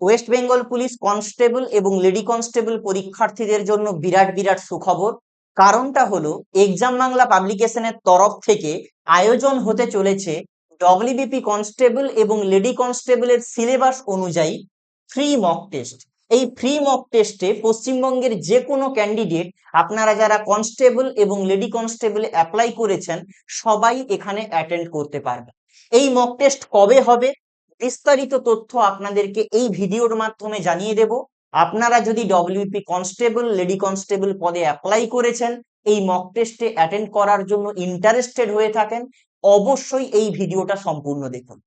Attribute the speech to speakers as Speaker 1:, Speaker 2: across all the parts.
Speaker 1: West Bengal police constable এবং lady constable পরীক্ষার্থীদের জন্য বিরাট বিরাট সুখবর। কারণটা হলো, এক্সাম বাংলা পাবলিকেশনের তরফ থেকে আয়োজন হতে চলেছে ডব্লিউবিপি কনস্টেবল এবং লেডি কনস্টেবলের সিলেবাস অনুযায়ী ফ্রি মক টেস্ট। এই ফ্রি মক টেস্টে পশ্চিমবঙ্গের যে কোনো ক্যান্ডিডেট, আপনারা যারা কনস্টেবল এবং লেডি কনস্টেবল অ্যাপ্লাই করেছেন, সবাই এখানে অ্যাটেন্ড করতে পারবে এই মক টেস্ট কবে হবে? বিস্তারিত তথ্য আপনাদেরকে এই ভিডিওর মাধ্যমে জানিয়ে দেব। আপনারা যদি ডব্লিউপি কনস্টেবল, লেডি কনস্টেবল পদে অ্যাপ্লাই করেছেন, এই মক টেস্টে অ্যাটেন্ড করার জন্য ইন্টারেস্টেড হয়ে থাকেন, অবশ্যই এই ভিডিওটা সম্পূর্ণ দেখুন।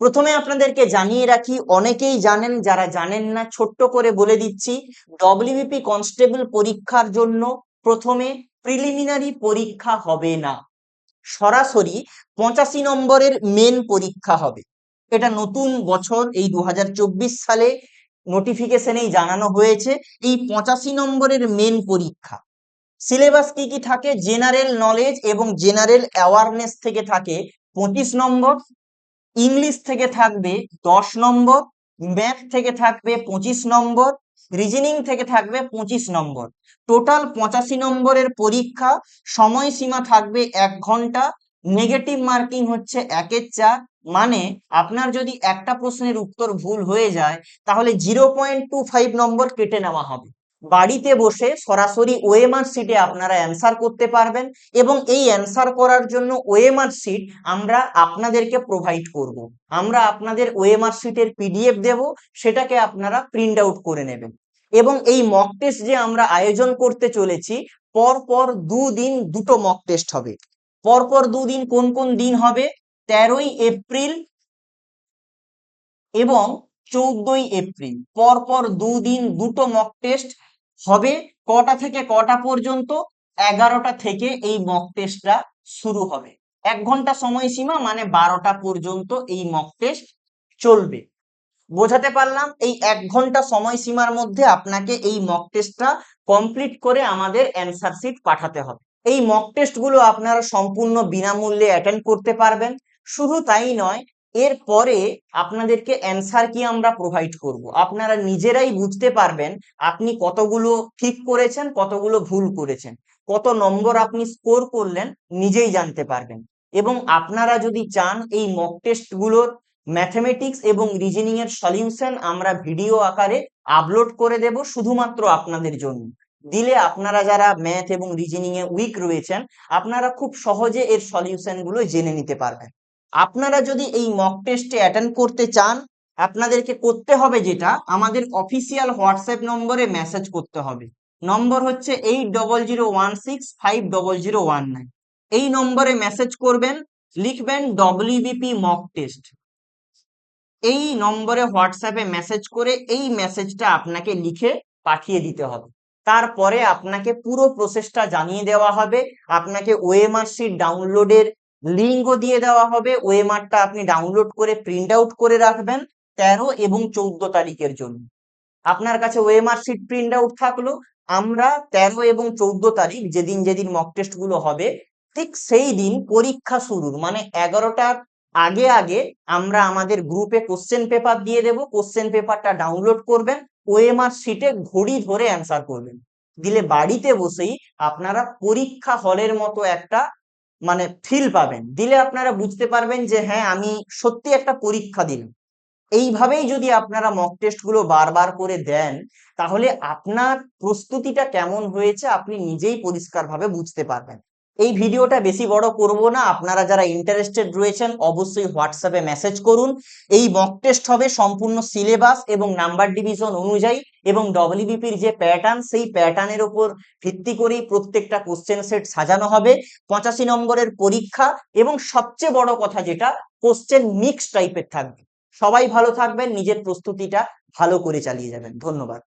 Speaker 1: প্রথমে আপনাদেরকে জানিয়ে রাখি, অনেকেই জানেন, যারা জানেন না, ছোট্ট করে বলে দিচ্ছি ডব্লিউপি কনস্টেবল পরীক্ষার জন্য প্রথমে প্রিলিমিনারি পরীক্ষা হবে না। সরাসরি পঁচাশি নম্বরের মেন পরীক্ষা হবে। এটা নতুন বছর, এই দু হাজার চব্বিশ সালে নোটিফিকেশনেই জানানো হয়েছে। এই পঁচাশি নম্বরের মেন পরীক্ষা। সিলেবাস কি কি থাকে? জেনারেল নলেজ এবং জেনারেল অ্যাওয়ারনেস থেকে থাকে পঁচিশ নম্বর। ইংলিশ থেকে থাকবে দশ নম্বর। ম্যাথ থেকে থাকবে পঁচিশ নম্বর। রিজনিং থেকে থাকবে পঁচিশ নম্বর। টোটাল পঁচাশি নম্বরের পরীক্ষা। সময়সীমা থাকবে এক ঘণ্টা। নেগেটিভ মার্কিং হচ্ছে একের চার মানে আপনার যদি একটা প্রশ্নের উত্তর ভুল হয়ে যায়, তাহলে zero point two five number কেটে নেওয়া হবে। বাড়িতে বসে সরাসরি ওএমআর সিটে আপনারা অ্যান্সার করতে পারবেন এবং এই অ্যান্সার করার জন্য ওএমআর সিট আমরা আপনাদেরকে প্রোভাইড করব। আমরা আপনাদের ওএমআর সিটের পিডিএফ দেব, সেটাকে আপনারা প্রিন্ট আউট করে নেবেন। এবং এই মক টেস্ট যে আমরা আয়োজন করতে চলেছি পর পর দুদিন দুটো মক টেস্ট হবে। পরপর দুদিন কোন কোন দিন হবে? তেরোই এপ্রিল এবং চৌদ্দই এপ্রিল। পরপর দুদিন দুটো মক টেস্ট হবে। কটা থেকে কটা পর্যন্ত? এগারোটা থেকে এই মক টেস্টটা শুরু হবে। এক ঘণ্টা সময়সীমা মানে বারোটা পর্যন্ত এই মক টেস্ট চলবে। বোঝাতে পারলাম এই এক ঘণ্টা সময়সীমার মধ্যে আপনাকে এই মক টেস্টটা কমপ্লিট করে আমাদের অ্যান্সার শিট পাঠাতে হবে। এই মক টেস্টগুলো আপনারা সম্পূর্ণ বিনামূল্যে অ্যাটেন্ড করতে পারবেন। শুধু তাই নয় এরপরে আপনাদেরকে অ্যান্সার কি আমরা প্রোভাইড করব? আপনারা নিজেরাই বুঝতে পারবেন আপনি কতগুলো ঠিক করেছেন, কতগুলো ভুল করেছেন। কত নম্বর আপনি স্কোর করলেন, নিজেই জানতে পারবেন। এবং আপনারা যদি চান এই মক টেস্টগুলোর ম্যাথমেটিক্স এবং রিজনিং এর সলিউশন আমরা ভিডিও আকারে আপলোড করে দেব শুধুমাত্র আপনাদের জন্য। দিলে আপনারা যারা ম্যাথ এবং রিজনিং এ উইক রয়েছেন, আপনারা খুব সহজে এর সলিউশনগুলো জেনে নিতে পারবেন। আপনারা যদি এই মক টেস্টে অ্যাটেন্ড করতে চান, আপনাদেরকে করতে হবে যেটা, আমাদের অফিসিয়াল হোয়াটসঅ্যাপ নম্বরে মেসেজ করতে হবে। নম্বর হচ্ছে eight double zero one six five double zero one nine এই নম্বরে মেসেজ করবেন, লিখবেন ডব্লিউবিপি মক টেস্ট এই নম্বরে হোয়াটসঅ্যাপে মেসেজ করে এই মেসেজটা আপনাকে লিখে পাঠিয়ে দিতে হবে। তারপরে আপনাকে পুরো প্রসেসটা জানিয়ে দেওয়া হবে। আপনাকে ওএমআর শিট ডাউনলোডের লিঙ্কও দিয়ে দেওয়া হবে। ওএমআরটা আপনি ডাউনলোড করে প্রিন্ট আউট করে রাখবেন তেরো এবং চৌদ্দ তারিখের জন্য। আপনার কাছে ওএমআর শিট প্রিন্ট আউট থাকল। আমরা তেরো এবং চৌদ্দ তারিখ যেদিন যেদিন মক টেস্টগুলো হবে, ঠিক সেই দিন পরীক্ষা শুরুর মানে এগারোটার আগে আগে আমরা আমাদের গ্রুপে কোশ্চেন পেপার দিয়ে দেব। কোশ্চেন পেপারটা ডাউনলোড করবেন। ওএমআর শিটে ঘড়ি ধরে অ্যান্সার করবেন। দিলে বাড়িতে বসেই আপনারা পরীক্ষা হলের মতো একটা মানে ফিল পাবেন। দিলে আপনারা বুঝতে পারবেন যে হ্যাঁ আমি সত্যি একটা পরীক্ষা দিলাম। এইভাবেই যদি আপনারা মক টেস্টগুলো বারবার করে দেন, তাহলে আপনার প্রস্তুতিটা কেমন হয়েছে আপনি নিজেই পরিষ্কারভাবে বুঝতে পারবেন। এই ভিডিওটা বেশি বড় করব না। আপনারা যারা ইন্টারেস্টেড রয়েছেন, অবশ্যই হোয়াটসঅ্যাপে মেসেজ করুন। এই মক টেস্ট হবে সম্পূর্ণ সিলেবাস এবং নাম্বার ডিভিশন অনুযায়ী এবং ডব্লিউবিপির যে প্যাটার্ন সেই প্যাটার্নের উপর ভিত্তি করেই প্রত্যেকটা কোশ্চেন সেট সাজানো হবে। পঁচাশি নম্বরের পরীক্ষা এবং সবচেয়ে বড় কথা যেটা কোশ্চেন মিক্স টাইপের থাকবে। সবাই ভালো থাকবেন, নিজের প্রস্তুতিটা ভালো করে চালিয়ে যাবেন। ধন্যবাদ।